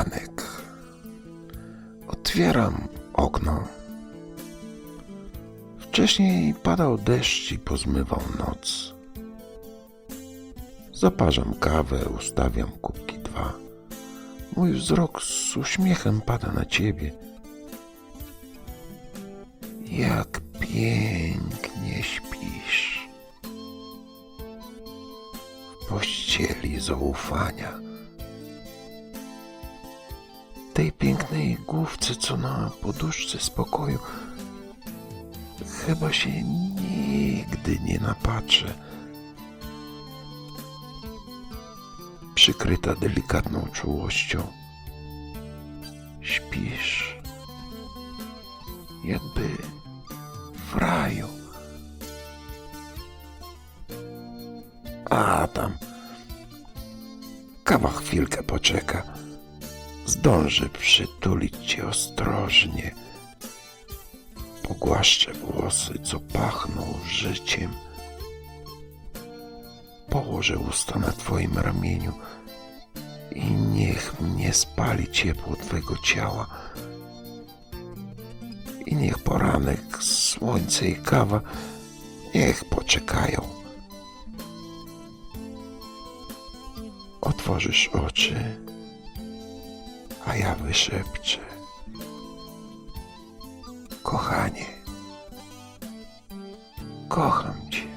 Ranek. Otwieram okno. Wcześniej padał deszcz i pozmywał noc. Zaparzam kawę, ustawiam kubki dwa. Mój wzrok z uśmiechem pada na ciebie. Jak pięknie śpisz. W pościeli zaufania. Tej pięknej główce, co na poduszce spokoju, chyba się nigdy nie napatrzę. Przykryta delikatną czułością, śpisz, jakby w raju. A tam, kawa chwilkę poczeka. Zdąży przytulić cię ostrożnie. Pogłaszczę włosy, co pachną życiem. Położę usta na twoim ramieniu i niech mnie spali ciepło twego ciała. I niech poranek, słońce i kawa niech poczekają. Otworzysz oczy a ja wyszepczę. Kochanie, kocham cię.